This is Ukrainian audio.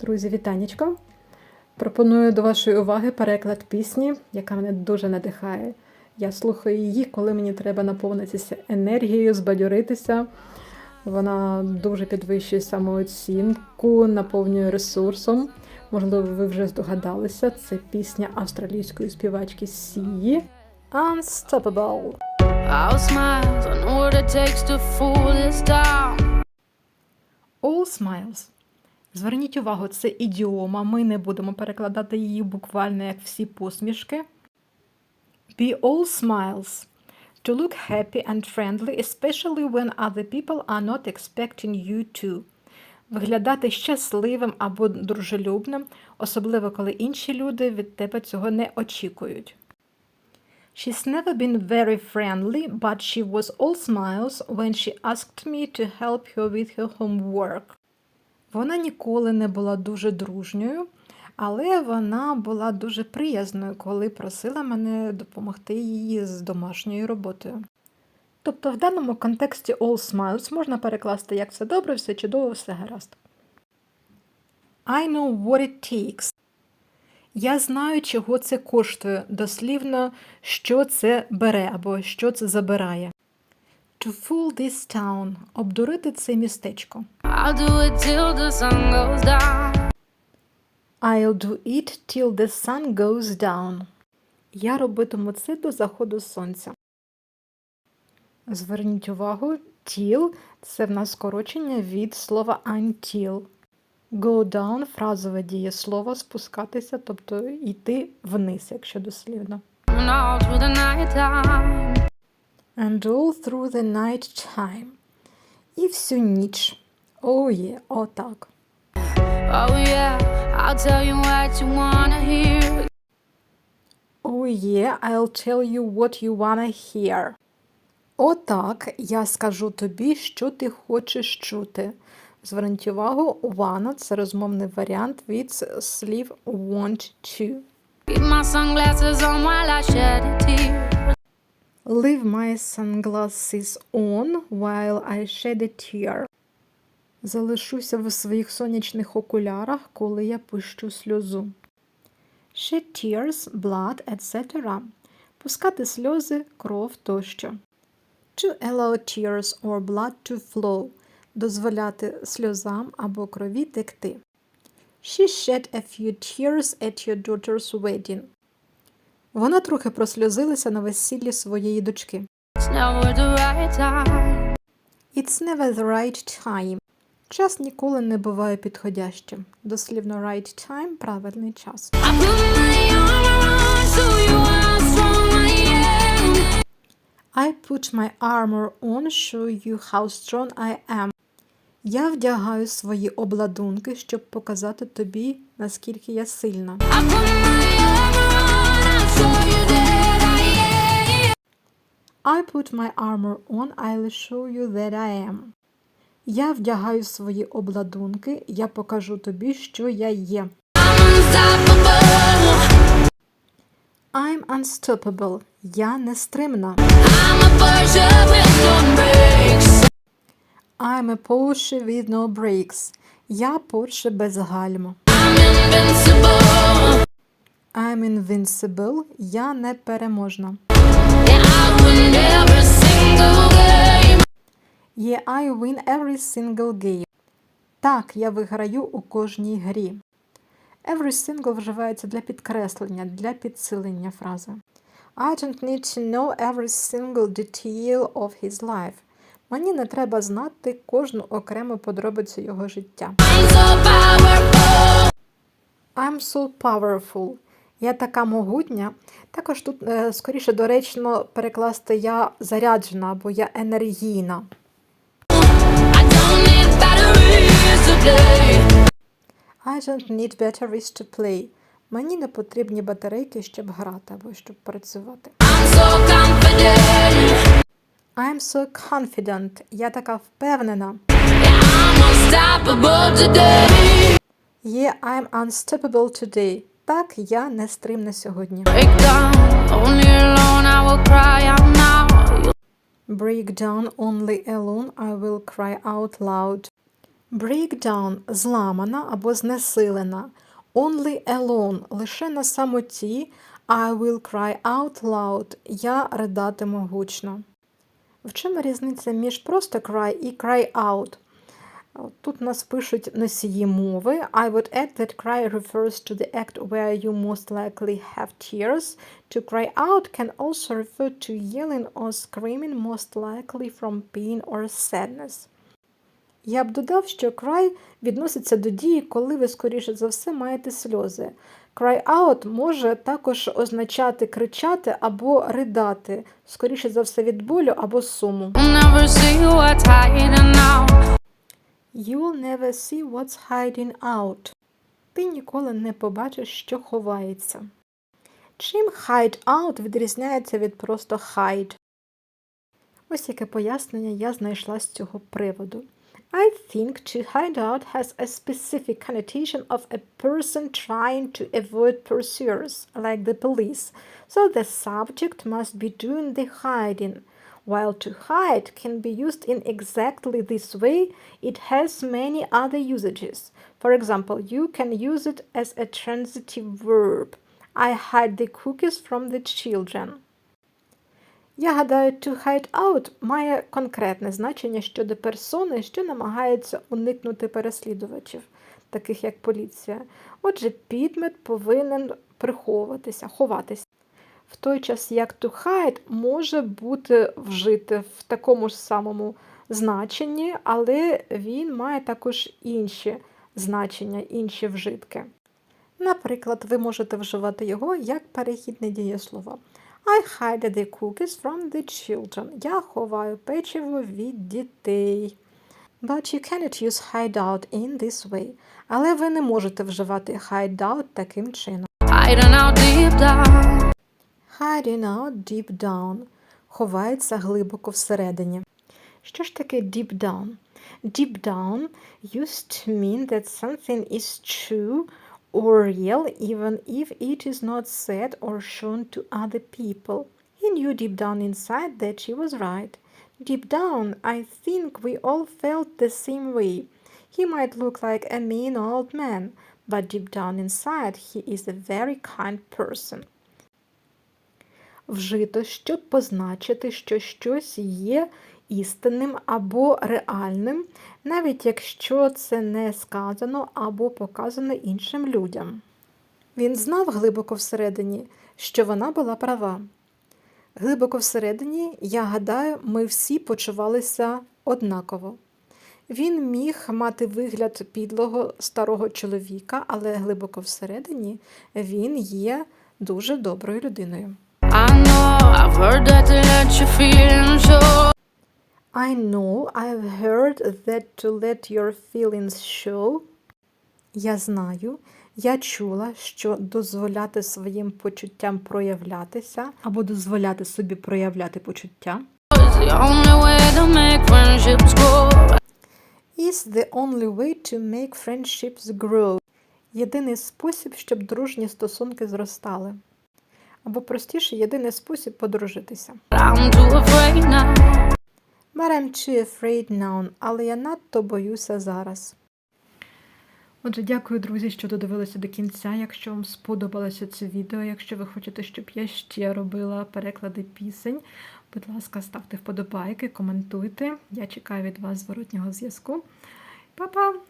Друзі, вітанечко! Пропоную до вашої уваги переклад пісні, яка мене дуже надихає. Я слухаю її, коли мені треба наповнитися енергією, збадьоритися. Вона дуже підвищує самооцінку, наповнює ресурсом. Можливо, ви вже здогадалися, це пісня австралійської співачки Сії Unstoppable. All smiles. Зверніть увагу, це ідіома. Ми не будемо перекладати її буквально як всі посмішки. Be all smiles. To look happy and friendly, especially when other people are not expecting you to. Виглядати щасливим або дружелюбним, особливо коли інші люди від тебе цього не очікують. She's never been very friendly, but she was all smiles when she asked me to help her with her homework. Вона ніколи не була дуже дружньою, але вона була дуже приязною, коли просила мене допомогти їй з домашньою роботою. Тобто в даному контексті all smiles можна перекласти як все добре, все чудово, все гаразд. I know what it takes. Я знаю, чого це коштує, дослівно, що це бере або що це забирає. To fool this town – обдурити це містечко. I'll do it till the sun goes down. I'll do it till the sun goes down. Я робитиму це до заходу сонця. Зверніть увагу, till – це в нас скорочення від слова until. Go down – фразове дієслово спускатися, тобто йти вниз, якщо дослівно. All through the night time. And all through the night time. І всю ніч. О, є, отак. Oh yeah, I'll tell you what you wanna hear. Oh I'll tell you what you wanna hear. Отак, я скажу тобі, що ти хочеш чути. Зверніть увагу, wanna – це розмовний варіант від слів want to. Leave my sunglasses on while I shed a tear. Залишуся в своїх сонячних окулярах, коли я пущу сльозу. Shed tears, blood, etc. Пускати сльози, кров тощо. To allow tears or blood to flow. Дозволяти сльозам або крові текти. She shed a few tears at your daughter's wedding. Вона трохи просльозилася на весіллі своєї дочки. It's never the right time. It's never the right time. Час ніколи не буває підходящим. Дослівно right time – правильний час. Put my armor on. I put my armor on, show you how strong I am. Я вдягаю свої обладунки, щоб показати тобі, наскільки я сильна. I put my I put my armor on, I'll show you that I am. Я вдягаю свої обладунки, я покажу тобі, що я є. I'm unstoppable. Я нестримна. I'm a Porsche with no brakes. I'm a Porsche with no brakes. Я Porsche без гальм. I'm invincible. I'm invincible. Я непереможна. Yeah, I win every single game. Yeah, I win every single game. Так, я виграю у кожній грі. Every single вживається для підкреслення, для підсилення фрази. I don't need to know every single detail of his life. Мені не треба знати кожну окрему подробицю його життя. I'm so powerful. Я така могутня. Також тут е, скоріше доречно перекласти я заряджена або я енергійна. I don't need batteries to play. Мені не потрібні батарейки, щоб грати або щоб працювати. I'm so confident. I'm so confident. Я така впевнена. Yeah, I'm unstoppable today. Yeah, I'm unstoppable today. Так, я нестримна сьогодні. Break down, only alone I will cry out now. Break only alone, I will cry out loud. Breakdown – зламана або знесилена. Only alone – лише на самоті. I will cry out loud – я ридатиму гучно. В чому різниця між просто cry і cry out? Тут нас пишуть носії мови. I would add that cry refers to the act where you most likely have tears. To cry out can also refer to yelling or screaming most likely from pain or sadness. Я б додав, що cry відноситься до дії, коли ви, скоріше за все, маєте сльози. Cry out може також означати кричати або ридати, скоріше за все від болю або суму. You'll never see what's hiding out. Ти ніколи не побачиш, що ховається. Чим hide out відрізняється від просто hide? Ось яке пояснення я знайшла з цього приводу. I think to hide out has a specific connotation of a person trying to avoid pursuers, like the police, so the subject must be doing the hiding. While to hide can be used in exactly this way, it has many other usages. For example, you can use it as a transitive verb. I hide the cookies from the children. Я гадаю, to hide out має конкретне значення щодо персони, що намагається уникнути переслідувачів, таких як поліція. Отже, підмет повинен приховуватися, ховатися. Той час як to hide може бути вжити в такому ж самому значенні, але він має також інші значення, інші вжитки. Наприклад, ви можете вживати його як перехідне дієслово. I hide the cookies from the children. Я ховаю печиво від дітей. But you cannot use hide out in this way. Але ви не можете вживати hide out таким чином. Hiding out deep down. Hiding out deep down. Ховається глибоко всередині. Що ж таке deep down? Deep down used to mean that something is true or real even if it is not said or shown to other people. He knew deep down inside that she was right. Deep down, I think we all felt the same way. He might look like a mean old man, but deep down inside, he is a very kind person. Вжито, щоб позначити, що щось є істинним або реальним, навіть якщо це не сказано або показано іншим людям. Він знав глибоко всередині, що вона була права. Глибоко всередині, я гадаю, ми всі почувалися однаково. Він міг мати вигляд підлого старого чоловіка, але глибоко всередині він є дуже доброю людиною. I know I've heard that to let your feelings show. I know I've heard that to let your feelings show. Я знаю, я чула, що дозволяти своїм почуттям проявлятися або дозволяти собі проявляти почуття It's the only way to make friendships grow. is the only way to make friendships grow. Єдиний спосіб, щоб дружні стосунки зростали. Або простіше, єдиний спосіб подружитися. I'm too afraid now. Але я надто боюся зараз. Отже, дякую, друзі, що додивилися до кінця. Якщо вам сподобалося це відео, якщо ви хочете, щоб я ще робила переклади пісень, будь ласка, ставте вподобайки, коментуйте. Я чекаю від вас зворотнього зв'язку. Па-па!